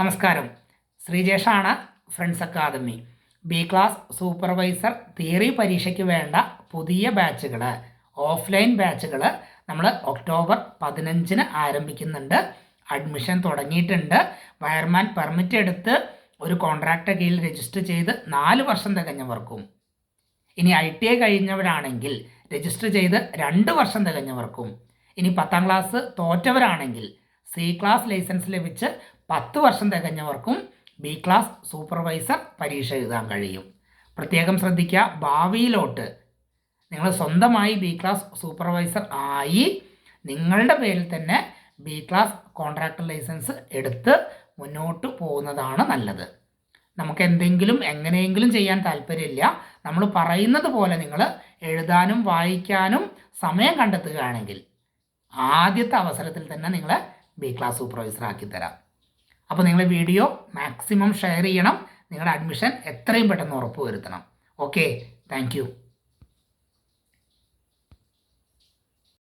നമസ്കാരം. ശ്രീജേഷാണ് friends academy B class supervisor theory പരീക്ഷയ്ക്ക് വേണ്ട പുതിയ ബാച്ചുകൾ ഓഫ്ലൈൻ ബാച്ചുകൾ നമ്മൾ ഒക്ടോബർ പതിനഞ്ചിന് ആരംഭിക്കുന്നുണ്ട്. അഡ്മിഷൻ തുടങ്ങിയിട്ടുണ്ട്. വയർമാൻ പെർമിറ്റ് എടുത്ത് ഒരു കോൺട്രാക്റ്റ് കീഴിൽ രജിസ്റ്റർ ചെയ്ത് നാല് വർഷം തികഞ്ഞവർക്കും. ഇനി ഐ ടി ഐ കഴിഞ്ഞവരാണെങ്കിൽ രജിസ്റ്റർ ചെയ്ത് രണ്ട് വർഷം തികഞ്ഞവർക്കും. ഇനി പത്താം ക്ലാസ് തോറ്റവരാണെങ്കിൽ സി ക്ലാസ് ലൈസൻസ് ലഭിച്ച് പത്ത് വർഷം തികഞ്ഞവർക്കും ബി ക്ലാസ് സൂപ്പർവൈസർ പരീക്ഷ എഴുതാൻ കഴിയും. പ്രത്യേകം ശ്രദ്ധിക്കുക ഭാവിയിലോട്ട് നിങ്ങൾ സ്വന്തമായി ബി ക്ലാസ് സൂപ്പർവൈസർ ആയി നിങ്ങളുടെ പേരിൽ തന്നെ ബി ക്ലാസ് കോൺട്രാക്ടർ ലൈസൻസ് എടുത്ത് മുന്നോട്ട് പോകുന്നതാണ് നല്ലത്. നമുക്ക് എന്തെങ്കിലും എങ്ങനെയെങ്കിലും ചെയ്യാൻ താല്പര്യമില്ല. നമ്മൾ പറയുന്നത് പോലെ നിങ്ങൾ എഴുതാനും വായിക്കാനും സമയം കണ്ടെത്തുകയാണെങ്കിൽ ആദ്യത്തെ അവസരത്തിൽ തന്നെ നിങ്ങളെ ബി ക്ലാസ് സൂപ്പർവൈസർ ആക്കി തരാം. അപ്പോൾ നിങ്ങൾ വീഡിയോ മാക്സിമം ഷെയർ ചെയ്യണം. നിങ്ങളുടെ അഡ്മിഷൻ എത്രയും പെട്ടെന്ന് ഉറപ്പ് വരുത്തണം. Okay thank